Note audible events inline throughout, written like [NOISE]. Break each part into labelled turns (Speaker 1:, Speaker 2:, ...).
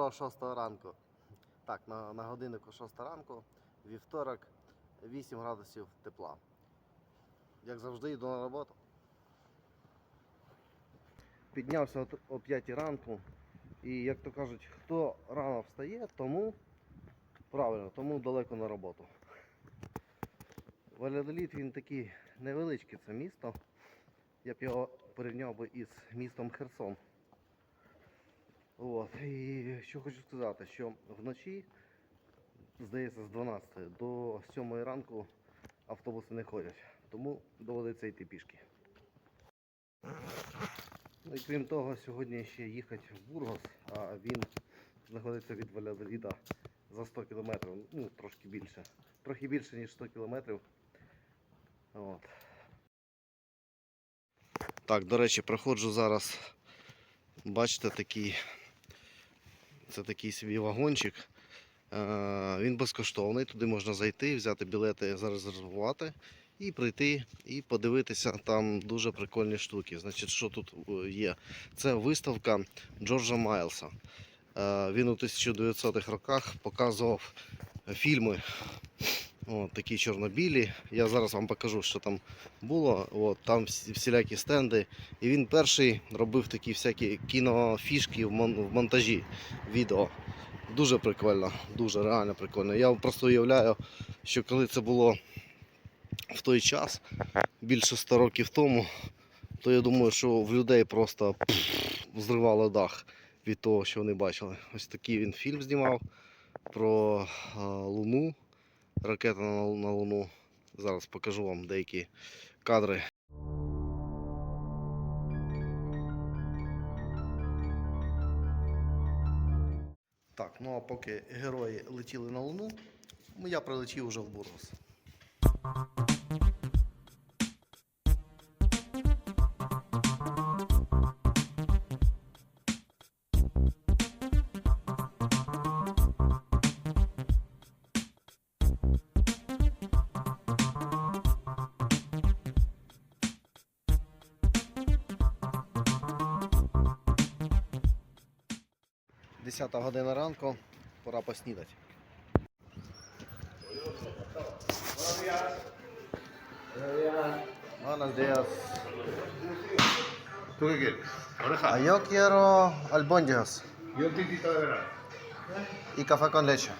Speaker 1: Доброго 6 ранку. Так, на, на годиннику 6 ранку, вівторок, 8 градусів тепла. Як завжди, йду на роботу. Піднявся о 5 ранку. І як то кажуть, хто рано встає, тому правильно, тому далеко на роботу. Валядоліт він такий невеличкий це місто. Я б його порівняв би із містом Херсон. От. І що хочу сказати, що вночі, здається, з 12 до 7 ранку автобуси не ходять, тому доводиться йти пішки. Ну і крім того, сьогодні ще їхати в Бургос, а він знаходиться від Валядоліда за 100 кілометрів, ну трошки більше. Трохи більше, ніж 100 кілометрів. От. Так, до речі, проходжу зараз, бачите, такий, це такий свій вагончик. Е, Він безкоштовний, туди можна зайти, взяти білети, зарезервувати і прийти і подивитися. Там дуже прикольні штуки. Значить, що тут е, є? Це виставка Джорджа Майлса. Е, Він у 1900-х роках показував фільми. От, такі чорнобілі. Я зараз вам покажу, що там було. От, там всілякі стенди. І він перший робив такі всякі кінофішки в, монтажі відео. Дуже прикольно, дуже реально прикольно. Я просто уявляю, що коли це було в той час, більше 100 років тому, то я думаю, що в людей просто зривало дах від того, що вони бачили. Ось такий він фільм знімав про а, Луну, ракета на луну. Зараз покажу вам деякі кадри. Так, ну а поки герої летіли на луну, я прилетів уже в Бургас. 10 година ранку, пора поснідати. А yo quiero albóndigas
Speaker 2: y
Speaker 1: café con leche.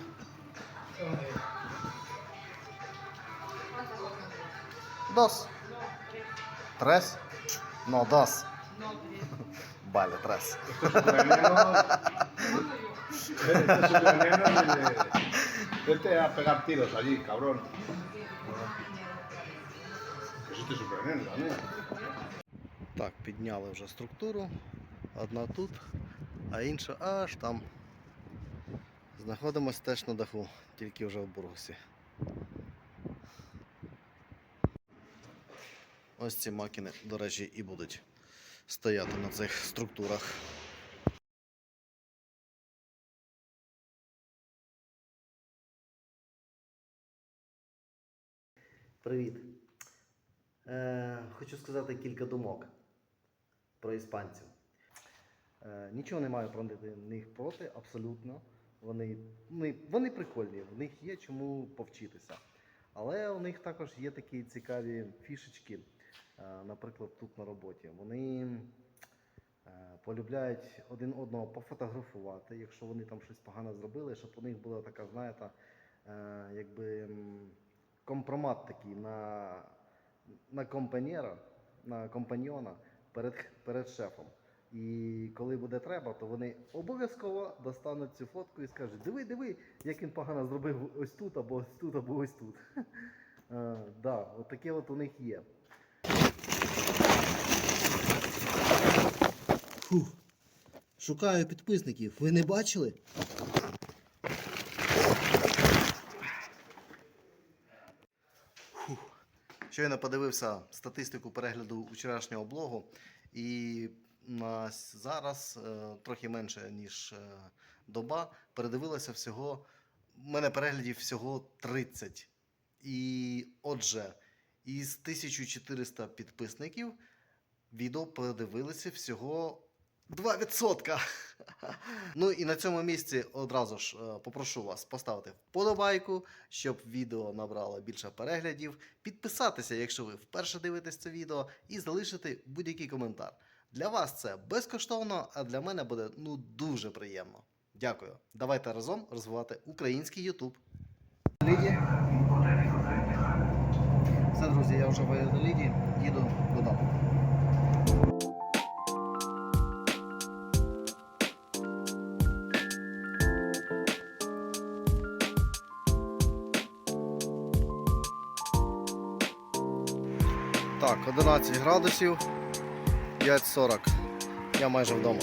Speaker 1: Dos. Tres. No, dos. Vale, tres. [LAUGHS]
Speaker 2: Vete a pegar tiros allí, cabrón.
Speaker 1: Так, підняли вже структуру. Одна тут, а інша аж там. Знаходимось теж на даху, тільки вже в Бургусі. Ось ці макіни, до речі, і будуть стояти на цих структурах. Привіт. Е, хочу сказати кілька думок про іспанців. Е, нічого не маю проти них проти, абсолютно. Вони, вони, вони прикольні, в них є чому повчитися. Але у них також є такі цікаві фішечки, е, наприклад, тут на роботі. Вони е, полюбляють один одного пофотографувати, якщо вони там щось погано зробили, щоб у них була така, знаєте, е, якби компромат такий на, на компаньєра, на компаньйона перед, перед шефом. І коли буде треба, то вони обов'язково достануть цю фотку і скажуть: диви, диви, як він погано зробив ось тут, або ось тут, або ось тут. [LAUGHS] Е, да, от таке от у них є. Фух. Шукаю підписників. Ви не бачили? Щойно подивився статистику перегляду вчорашнього блогу, і на зараз е, трохи менше, ніж е, доба, передивилося всього. У мене переглядів всього 30. І отже, із 1400 підписників відео подивилися всього 2%! [LAUGHS] Ну і на цьому місці одразу ж е, попрошу вас поставити вподобайку, щоб відео набрало більше переглядів, підписатися, якщо ви вперше дивитесь це відео, і залишити будь-який коментар. Для вас це безкоштовно, а для мене буде ну дуже приємно. Дякую. Давайте разом розвивати український. Ліді. Все, друзі, я вже в Ліді, їду додому. Так, 11 градусів, 5.40. Я майже вдома.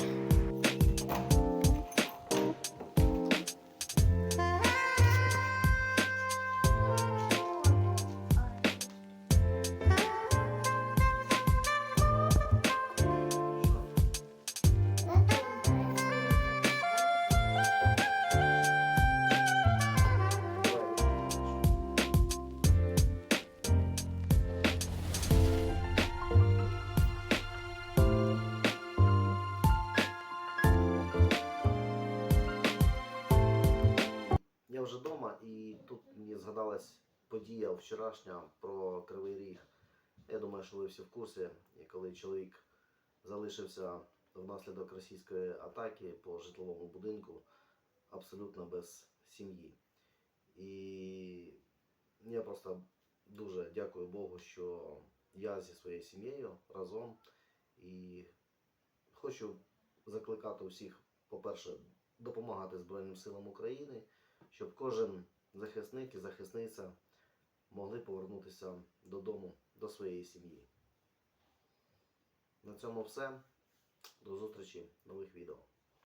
Speaker 1: Згадалась подія вчорашня про Кривий Ріг. Я думаю, що ви всі в курсі, і коли чоловік залишився внаслідок російської атаки по житловому будинку абсолютно без сім'ї. І я просто дуже дякую Богу, що я зі своєю сім'єю разом і хочу закликати усіх, по-перше, допомагати Збройним силам України щоб кожен захисник і захисниця могли повернутися додому, до своєї сім'ї. На цьому все. До зустрічі в нових відео.